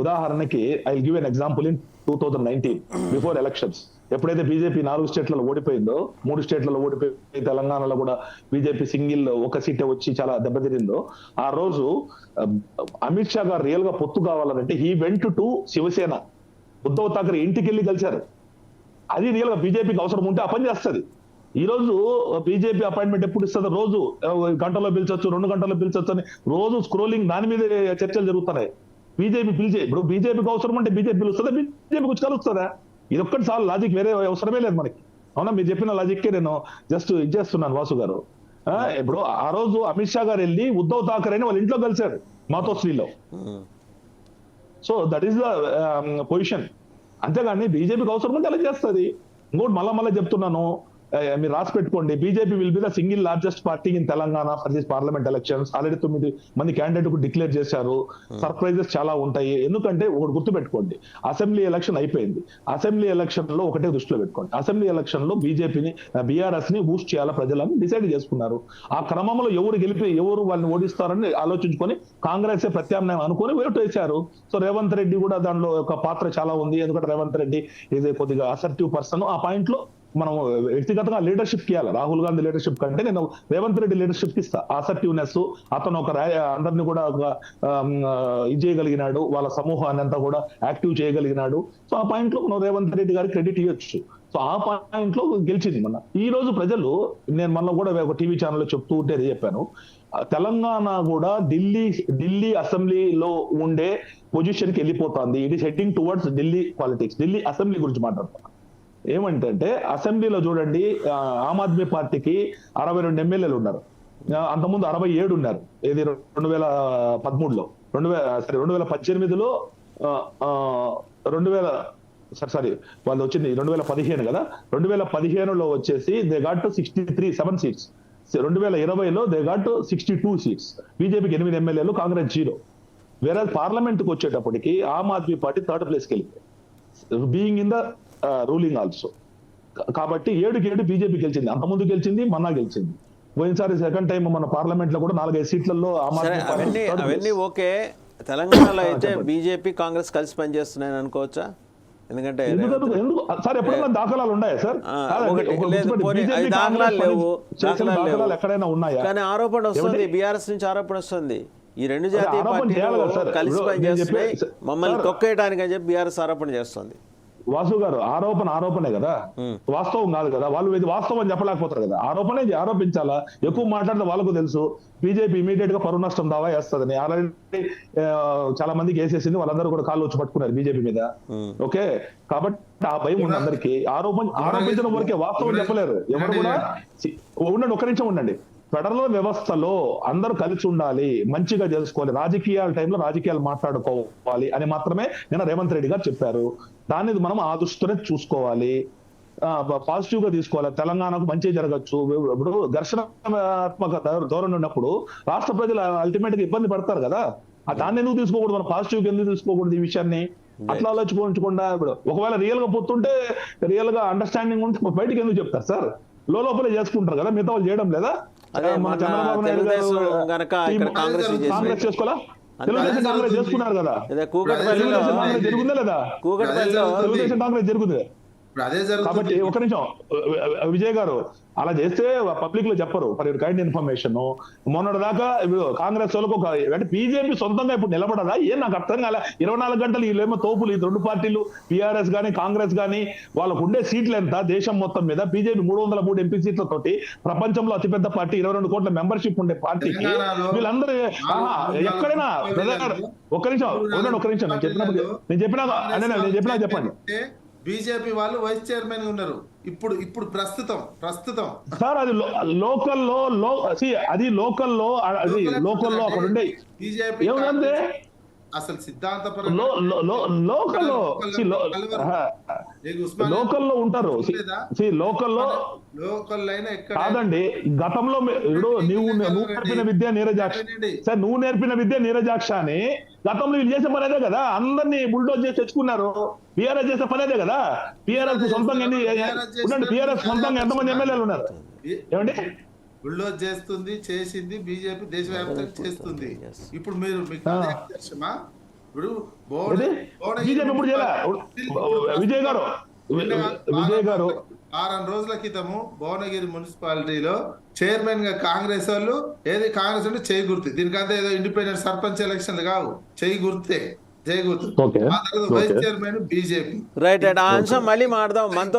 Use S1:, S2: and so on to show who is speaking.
S1: ఉదాహరణకి I give an example in two thousand nineteen before elections ఎప్పుడైతే BJP నాలుగు స్టేట్లలో ఓడిపోయిందో మూడు స్టేట్లలో ఓడిపోయి తెలంగాణలో కూడా బీజేపీ సింగిల్ ఒక సీటే వచ్చి చాలా దెబ్బతిరిందో ఆ రోజు అమిత్ షా గారు రియల్గా పొత్తు కావాలంటే he went to Shiv Sena Uddhav Thackeray ఇంటికి వెళ్ళి కలిశారు. అది రియల్గా బీజేపీకి అవసరం ఉంటే ఆ పని చేస్తుంది. ఈ రోజు బీజేపీ అపాయింట్మెంట్ ఎప్పుడు ఇస్తుంది రోజు గంటలో పిలిచొచ్చు రెండు గంటల్లో పిలిచొచ్చు అని రోజు స్క్రోలింగ్ దాని మీద చర్చలు జరుగుతున్నాయి. బీజేపీ పిలిచే ఇప్పుడు బీజేపీకి అవసరం అంటే బీజేపీ పిలుస్తుందా? బీజేపీకి వచ్చి కలుస్తుందా? ఇది ఒక్కటి సార్ లాజిక్ వేరే అవసరమే లేదు మనకి. అవునా? మీరు చెప్పిన లాజిక్కే నేను జస్ట్ ఇచ్చేస్తున్నాను వాసు గారు. ఇప్పుడు ఆ రోజు అమిత్ షా గారు వెళ్ళి ఉద్ధవ్ అని వాళ్ళ ఇంట్లో కలిశారు మాతో
S2: శ్రీలో
S1: so that is the position అంతేగాని బీజేపీకి అవసరం ఉంటే అలా చేస్తుంది. ఇంకోటి మళ్ళా మళ్ళీ చెప్తున్నాను. మీరు రాసి పెట్టుకోండి BJP will be the single largest party in Telangana for this parliament elections already తొమ్మిది మంది క్యాండిడేట్కు డిక్లేర్ చేశారు. సర్ప్రైజెస్ చాలా ఉంటాయి. ఎందుకంటే ఒకటి గుర్తు పెట్టుకోండి అసెంబ్లీ ఎలక్షన్ అయిపోయింది. అసెంబ్లీ ఎలక్షన్లో ఒకటే దృష్టిలో పెట్టుకోండి. అసెంబ్లీ ఎలక్షన్లో బీజేపీని బీఆర్ఎస్ని బూస్ట్ చేయాలా ప్రజలని? డిసైడ్ చేసుకున్నారు. ఆ క్రమంలో ఎవరు గెలిపి ఎవరు వాళ్ళని ఓడిస్తారని ఆలోచించుకొని కాంగ్రెస్ ప్రత్యామ్నాయం అనుకొని ఓటు వేశారు. సో రేవంత్ రెడ్డి కూడా దానిలో ఒక పాత్ర చాలా ఉంది. ఎందుకంటే రేవంత్ రెడ్డి ఇది కొద్దిగా అసర్టివ్ పర్సన్ ఆ పాయింట్లో మనం వ్యక్తిగతంగా లీడర్షిప్ ఇవ్వాలి రాహుల్ గాంధీ లీడర్షిప్ కంటే నేను రేవంత్ రెడ్డి లీడర్షిప్ ఇస్తా. అసర్టివ్నెస్ అతను ఒక రా- అందరిని కూడా ఒక, ఇది చేయగలిగినాడు. వాళ్ళ సమూహాన్ని అంతా కూడా యాక్టివ్ చేయగలిగినాడు. సో ఆ పాయింట్లో మనం రేవంత్ రెడ్డి గారికి క్రెడిట్ ఇవ్వచ్చు సో ఆ పాయింట్లో గెలిచింది మన ఈ రోజు ప్రజలు నేను మన కూడా ఒక టీవీ ఛానల్లో చెప్తూ ఉంటే చెప్పాను. తెలంగాణ కూడా ఢిల్లీ ఢిల్లీ అసెంబ్లీలో ఉండే పొజిషన్కి వెళ్ళిపోతుంది. It is heading towards Delhi politics Delhi assembly గురించి మాట్లాడుతున్నాను ఏమంటే అసెంబ్లీలో చూడండి ఆమ్ ఆద్మీ పార్టీకి అరవై రెండు ఎమ్మెల్యేలు ఉన్నారు. అంతకుముందు అరవై ఏడు ఉన్నారు. ఏది రెండు వేల పదమూడులో. రెండు వేల సరే రెండు వేల పద్దెనిమిదిలో రెండు వేల సారీ సారీ వాళ్ళు వచ్చింది రెండు వేల పదిహేను కదా? రెండు వేల పదిహేనులో వచ్చేసి they got sixty three seven seats. రెండు వేల ఇరవైలో they got sixty two seats. బీజేపీకి ఎనిమిది ఎమ్మెల్యేలు కాంగ్రెస్ జీరో. వేరే పార్లమెంట్కి వచ్చేటప్పటికి ఆమ్ ఆద్మీ పార్టీ థర్డ్ ప్లేస్కి వెళ్ళింది. Being in the ruling also కాబట్టి ఏడుకి ఏడు బీజేపీ గెలిచింది. అంత ముందు గెలిచింది మొన్న గెలిచింది. పోయినసారి సెకండ్ టైం మన పార్లమెంట్లో కూడా నాలుగైదు సీట్లలో
S2: అవన్నీ అవన్నీ. ఓకే. తెలంగాణలో అయితే. బీజేపీ కాంగ్రెస్ కలిసి పనిచేస్తున్నాయని అనుకోవచ్చా? ఎందుకంటే
S1: ఎందుకు ఎందుకు? ఎందుకు? సార్ ఎప్పుడైనా దాఖలాలు ఉన్నాయా సార్?
S2: దాఖలాలు లేవు, దాఖలాలు
S1: ఎక్కడైనా ఉన్నాయా?
S2: కానీ ఆరోపణ వస్తుంది? బీఆర్ఎస్ నుంచి ఆరోపణ వస్తుంది. ఈ రెండు జాతీయ. పార్టీలు కలిసి పనిచేస్తున్నాయి. మమ్మల్ని తొక్కేయడానికి అని చెప్పి బీఆర్ఎస్ ఆరోపణ చేస్తుంది.
S1: వాసు గారు ఆరోపణ ఆరోపణే కదా. వాస్తవం కాదు కదా? వాళ్ళు ఇది వాస్తవం అని చెప్పలేకపోతారు కదా? ఆరోపణే ఆరోపించాలా? ఎక్కువ మాట్లాడితే వాళ్ళకు తెలుసు. బీజేపీ ఇమీడియట్గా పరువు నష్టం దావా వేస్తుందని ఆల్రెడీ చాలా మందికి వేసేసింది. వాళ్ళందరూ కూడా కాళ్ళు వచ్చి పట్టుకున్నారు బీజేపీ మీద. ఓకే? కాబట్టి ఆ భయం ఉంది అందరికి. ఆరోపణ ఆరోపించడం వరకే వాస్తవం చెప్పలేరు. ఎవరు కూడా ఉండండి ఒక నిమిషం ఉండండి. ఫెడరల్ వ్యవస్థలో అందరూ కలిసి ఉండాలి మంచిగా చేసుకోవాలి రాజకీయాల టైంలో రాజకీయాలు మాట్లాడుకోవాలి అని మాత్రమే నిన్న రేవంత్ రెడ్డి గారు చెప్పారు. దాన్ని మనం ఆ దృష్టితోనే చూసుకోవాలి. పాజిటివ్గా తీసుకోవాలి. తెలంగాణకు మంచి జరగచ్చు. ఇప్పుడు ఘర్షణాత్మక ధోరణి ఉన్నప్పుడు రాష్ట్ర ప్రజలు అల్టిమేట్గా ఇబ్బంది పడతారు కదా. ఆ దాన్ని ఎందుకు తీసుకోకూడదు? మనం పాజిటివ్ ఎందుకు తీసుకోకూడదు ఈ విషయాన్ని? అట్లా ఆలోచించుకోకుండా ఇప్పుడు ఒకవేళ రియల్గా పోతుంటే రియల్గా అండర్స్టాండింగ్ ఉంటే బయటకు ఎందుకు చెప్తారు సార్? లో లోపలే చేసుకుంటారు కదా. మిగతా వాళ్ళు చేయడం లేదా?
S2: తెలుగుదేశం గనక ఇక్కడ కాంగ్రెస్
S1: చేసుకోవాలా? తెలుగుదేశం కాంగ్రెస్ చేసుకున్నారు కదా.
S2: కూకట్పల్లిలో కూకట్పల్లిలో
S1: తెలుగుదేశం కాంగ్రెస్ జరుగుతుంది
S3: అదే
S1: కాబట్టి ఒక నిమిషం. విజయ్ గారు అలా చేస్తే పబ్లిక్లో చెప్పరు. ఫర్ కైండ్ ఇన్ఫర్మేషన్ మొన్నటి దాకా ఇప్పుడు కాంగ్రెస్ వాళ్ళకు ఒక అంటే బీజేపీ సొంతంగా ఇప్పుడు నిలబడదా? ఏం నాకు అర్థం కాలే. ఇరవై నాలుగు గంటలు వీళ్ళేమో తోపులు ఈ రెండు పార్టీలు టీఆర్ఎస్ గానీ కాంగ్రెస్ గానీ వాళ్ళకు ఉండే సీట్లు ఎంత? దేశం మొత్తం మీద బీజేపీ మూడు వందల మూడు ఎంపీ సీట్లతోటి ప్రపంచంలో అతిపెద్ద పార్టీ ఇరవై రెండు కోట్ల మెంబర్షిప్ ఉండే పార్టీకి వీళ్ళందరూ ఎక్కడైనా ఒక్క నిమిషం ఒక్క నిమిషం. నేను చెప్పిన నేను చెప్పిన నేను చెప్పినా చెప్పండి.
S3: బీజేపీ వాళ్ళు వైస్ చైర్మన్ ఉన్నారు. ఇప్పుడు ఇప్పుడు ప్రస్తుతం ప్రస్తుతం.
S1: సార్ అది లోకల్లో లో అది లోకల్లో అది లోకల్లో అక్కడ ఉండే
S3: బీజేపీ అసలు సిద్ధాంత
S1: లో లో- లో- లోకల్లో. లోకల్లో ఉంటారు. లోకల్లో కాదండి గతంలో ఇప్పుడు నువ్వు నువ్వు నేర్పిన విద్య నీరజాక్ష సార్ నువ్వు నేర్పిన విద్య నీరజాక్ష అని గతంలో వీళ్ళు చేసే పని అదే కదా? అందరినీ బుల్డోజ్ చేసి తెచ్చుకున్నారు. పిఆర్ఎస్ చేసే పని అదే కదా పిఆర్ఎస్ సొంతంగా ఉండండి పిఆర్ఎస్ సొంతంగా ఎంతమంది ఎమ్మెల్యేలు ఉన్నారు? ఏమండి?
S3: బుల్డోజ్ చేస్తుంది చేసింది బీజేపీ దేశవ్యాప్తంగా చేస్తుంది. ఇప్పుడు మీరు ఇప్పుడు
S1: విజయ్ గారు విజయ్ గారు
S3: వారం రోజుల క్రితము భువనగిరి మున్సిపాలిటీలో చైర్మన్గా కాంగ్రెస్ వాళ్ళు ఏది కాంగ్రెస్ అంటే చేయి గుర్తు. దీనికంతా ఏదో ఇండిపెండెంట్ సర్పంచ్ ఎలక్షన్లు కావు. చేయి గుర్తే. చేయి గుర్తు.
S1: ఓకే.
S3: ఆ తర్వాత vice chairman BJP.
S2: Right right ఆ అంశం మళ్ళీ మాడదాం మనతో